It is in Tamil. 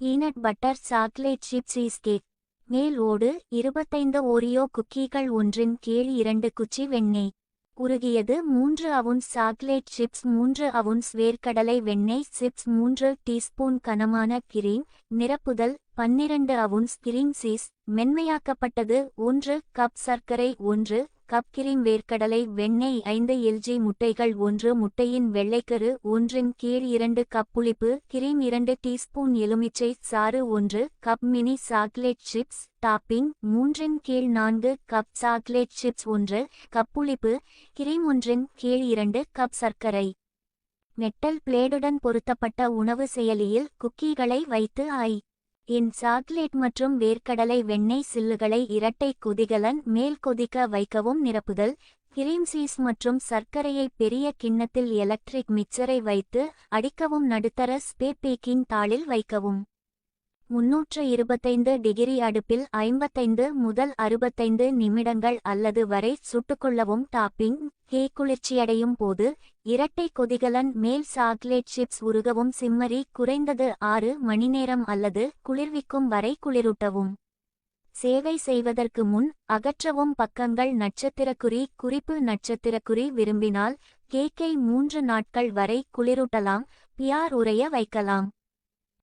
Peanut butter chocolate chip cheese cake மேல் ஓடு இருபத்தைந்து ஓரியோ குக்கீகள் ஒன்றின் கீழ் இரண்டு குச்சி வெண்ணெய். உருகியது மூன்று அவுன்ஸ் சாக்லேட் சிப்ஸ் மூன்று அவுன்ஸ் வேர்க்கடலை வெண்ணெய் சிப்ஸ் மூன்று டீஸ்பூன் கனமான கிரீம் நிரப்புதல் பன்னிரண்டு அவுன்ஸ் கிரீம் சீஸ் மென்மையாக்கப்பட்டது ஒன்று கப் சர்க்கரை ஒன்று கப் கிரீம் வேர்க்கடலை வெண்ணெய் ஐந்து எல்ஜி முட்டைகள் ஒன்று முட்டையின் வெள்ளைக்கரு ஒன்றின் கீழ் இரண்டு கப் புளிப்பு கிரீம் இரண்டு டீஸ்பூன் எலுமிச்சை சாறு ஒன்று cup mini chocolate chips topping மூன்றின் கீழ் நான்கு கப் சாக்லேட் சிப்ஸ் ஒன்று கப் புளிப்பு கிரீம் ஒன்றின் கீழ் இரண்டு கப் சர்க்கரை. மெட்டல் பிளேடுடன் பொருத்தப்பட்ட உணவு செயலியில் குக்கீகளை வைத்து ஐ என் சாக்லேட் மற்றும் வேர்க்கடலை வெண்ணெய் சில்லுகளை இரட்டை கொதிகலன் மேல் கொதிக்க வைக்கவும் நிரப்புதல். கிரீம் சீஸ் மற்றும் சர்க்கரையை பெரிய கிண்ணத்தில் எலக்ட்ரிக் மிக்சரை வைத்து அடிக்கவும் நடுத்தர ஸ்பே பேக்கிங் தாளில் வைக்கவும். முன்னூற்று இருபத்தைந்து டிகிரி அடுப்பில் ஐம்பத்தைந்து முதல் அறுபத்தைந்து நிமிடங்கள் அல்லது வரை சுட்டுக்கொள்ளவும் டாப்பிங் கே குளிர்ச்சியடையும் போது இரட்டை கொதிகலன் மேல் சாக்லேட் சிப்ஸ் உருகவும் சிம்மரி குறைந்தது ஆறு மணிநேரம் அல்லது குளிர்விக்கும் வரை குளிரூட்டவும். சேவை செய்வதற்கு முன் அகற்றவும் பக்கங்கள் நட்சத்திரக்குறி குறிப்பு நட்சத்திரக்குறி விரும்பினால் கேக்கை மூன்று நாட்கள் வரை குளிரூட்டலாம் பியார் உறைய வைக்கலாம்.